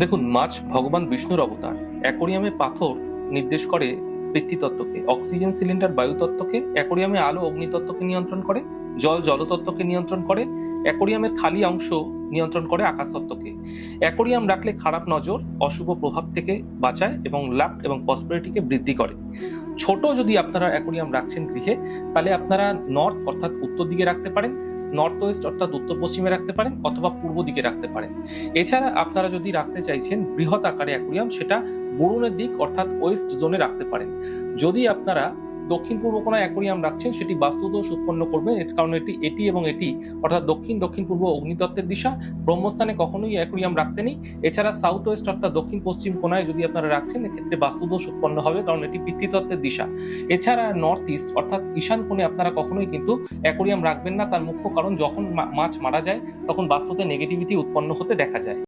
দেখুন, মাছ ভগবান বিষ্ণুর অবতার। অ্যাকোরিয়ামে পাথর নির্দেশ করে পৃথিবীতত্ত্বকে অক্সিজেন সিলিন্ডার বায়ুতত্ত্বকে অ্যাকোরিয়ামে আলো অগ্নিতত্ত্বকে নিয়ন্ত্রণ করে, জল জলতত্ত্বকে নিয়ন্ত্রণ করে, অ্যাকোরিয়ামের খালি অংশ নিয়ন্ত্রণ করে আকাশতত্ত্বকে। অ্যাকোরিয়াম রাখলে খারাপ নজর, অশুভ প্রভাব থেকে বাঁচায় এবং লাক এবং পসপেরিটিকে বৃদ্ধি করে। ছোট যদি আপনারা অ্যাকোরিয়াম রাখছেন গৃহে, তাহলে আপনারা নর্থ অর্থাৎ উত্তর দিকে রাখতে পারেন, নর্থ ওয়েস্ট অর্থাৎ উত্তর পশ্চিমে রাখতে পারেন অথবা পূর্ব দিকে রাখতে পারেন। এছাড়া আপনারা যদি রাখতে চাইছেন বৃহৎ আকারে অ্যাকোরিয়াম, সেটা বরুণের দিক অর্থাৎ ওয়েস্ট জোনে রাখতে পারেন। যদি আপনারা দক্ষিণ পূর্ব কোণায় অ্যাকোরিয়াম রাখছেন, সেটি বাস্তুদোষ উৎপন্ন করবে। এর কারণ এটি এটি এবং এটি, অর্থাৎ দক্ষিণ দক্ষিণ পূর্ব অগ্নিতত্ত্বের দিশা, ব্রহ্মস্থানে কখনোই অ্যাকোরিয়াম রাখতে নেই। এছাড়া সাউথ ওয়েস্ট অর্থাৎ দক্ষিণ পশ্চিম কোণায় যদি আপনারা রাখছেন, এক্ষেত্রে বাস্তুদোষ উৎপন্ন হবে, কারণ এটি পিতৃতত্ত্বের দিশা। এছাড়া নর্থ ইস্ট অর্থাৎ ঈশান কোণে আপনারা কখনোই কিন্তু অ্যাকোরিয়াম রাখবেন না। তার মুখ্য কারণ, যখন মাছ মারা যায়, তখন বাস্তুতে নেগেটিভিটি উৎপন্ন হতে দেখা যায়।